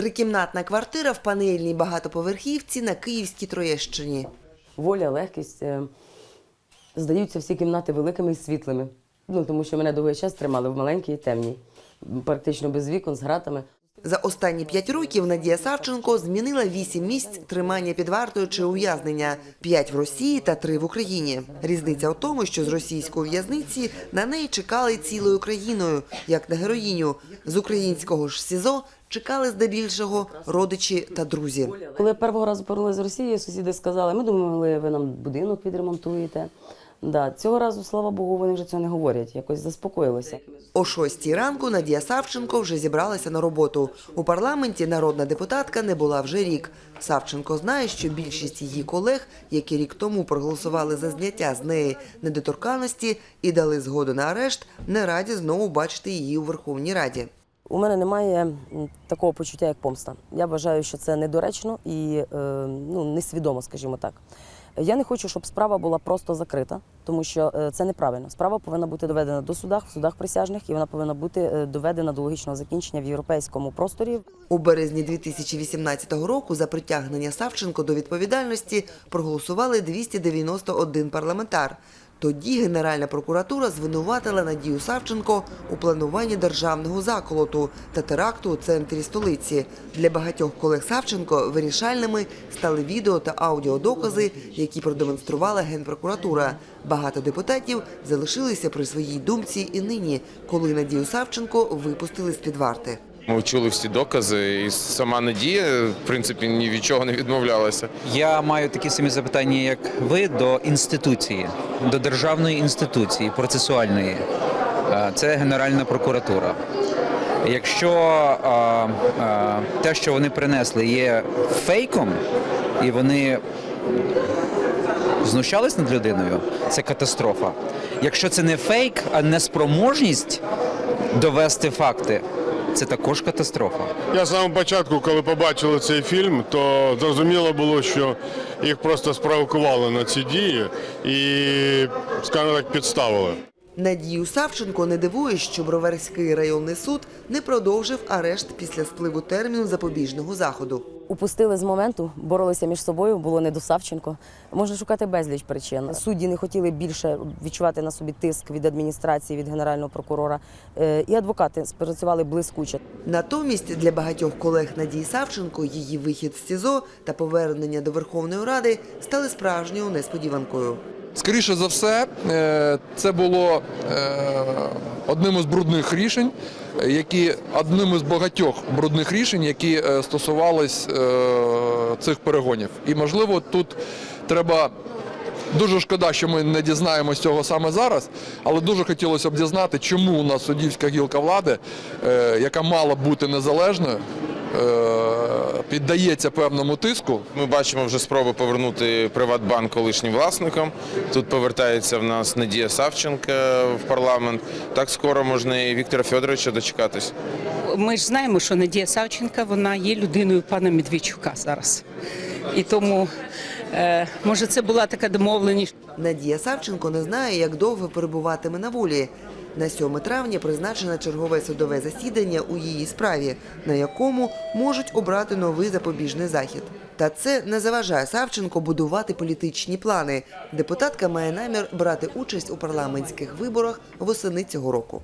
Трикімнатна квартира в панельній багатоповерхівці на Київській Троєщині. Воля, легкість. е, Здаються всі кімнати великими і світлими. Ну, тому що мене довгий час тримали в маленькій і темній, практично без вікон, з гратами. За останні п'ять років Надія Савченко змінила вісім місць тримання під вартою чи ув'язнення п'ять в Росії та три в Україні. Різниця у тому, що з російської в'язниці на неї чекали цілою країною, як на героїню. З українського ж СІЗО чекали здебільшого родичі та друзі. Коли першого разу повернулася з Росії, сусіди сказали, ми думали, ви нам будинок відремонтуєте. Да, цього разу, слава Богу, вони вже цього не говорять, якось заспокоїлися. О шостій ранку Надія Савченко вже зібралася на роботу. У парламенті народна депутатка не була вже рік. Савченко знає, що більшість її колег, які рік тому проголосували за зняття з неї недоторканності і дали згоду на арешт, не раді знову бачити її у Верховній Раді. У мене немає такого почуття, як помста. Я вважаю, що це недоречно і е, ну, несвідомо, скажімо так. Я не хочу, щоб справа була просто закрита, тому що е, це неправильно. Справа повинна бути доведена до судах, в судах присяжних, і вона повинна бути е, доведена до логічного закінчення в європейському просторі. У березні 2018 року за притягнення Савченко до відповідальності проголосували 291 парламентар. Тоді Генеральна прокуратура звинуватила Надію Савченко у плануванні державного заколоту та теракту у центрі столиці. Для багатьох колег Савченко вирішальними стали відео та аудіодокази, які продемонструвала Генпрокуратура. Багато депутатів залишилися при своїй думці і нині, коли Надію Савченко випустили з-під варти. Ми чули всі докази, і сама Надія, в принципі, ні від чого не відмовлялася. Я маю такі самі запитання, як ви, до інституції, до державної інституції процесуальної. Це Генеральна прокуратура. Якщо а, а, те, що вони принесли, є фейком, і вони знущались над людиною, це катастрофа. Якщо це не фейк, а неспроможність довести факти, це також катастрофа. Я з самого початку, коли побачили цей фільм, то зрозуміло було, що їх просто спровокували на ці дії і, скажімо так, підставили. Надію Савченко не дивує, що Броварський районний суд не продовжив арешт після спливу терміну запобіжного заходу. Упустили з моменту, боролися між собою, було не до Савченко. Можна шукати безліч причин. Судді не хотіли більше відчувати на собі тиск від адміністрації, від генерального прокурора. Е, І адвокати спрацювали блискуче. Натомість для багатьох колег Надії Савченко її вихід з СІЗО та повернення до Верховної Ради стали справжньою несподіванкою. Скоріше за все, е, це було е, одним із брудних рішень, які одним із багатьох брудних рішень, які е, стосувались цих перегонів. І можливо, тут треба. Дуже шкода, що ми не дізнаємося цього саме зараз, але дуже хотілося б дізнати, чому у нас суддівська гілка влади, яка мала бути незалежною, піддається певному тиску. Ми бачимо вже спроби повернути Приватбанк колишнім власникам. Тут повертається в нас Надія Савченка в парламент. Так скоро можна і Віктора Федоровича дочекатись. Ми ж знаємо, що Надія Савченка вона є людиною пана Медведчука зараз. І тому, е, може, це була така домовленість. Надія Савченко не знає, як довго перебуватиме на волі. На 7 травня призначено чергове судове засідання у її справі, на якому можуть обрати новий запобіжний захід. Та це не заважає Савченко будувати політичні плани. Депутатка має намір брати участь у парламентських виборах восени цього року.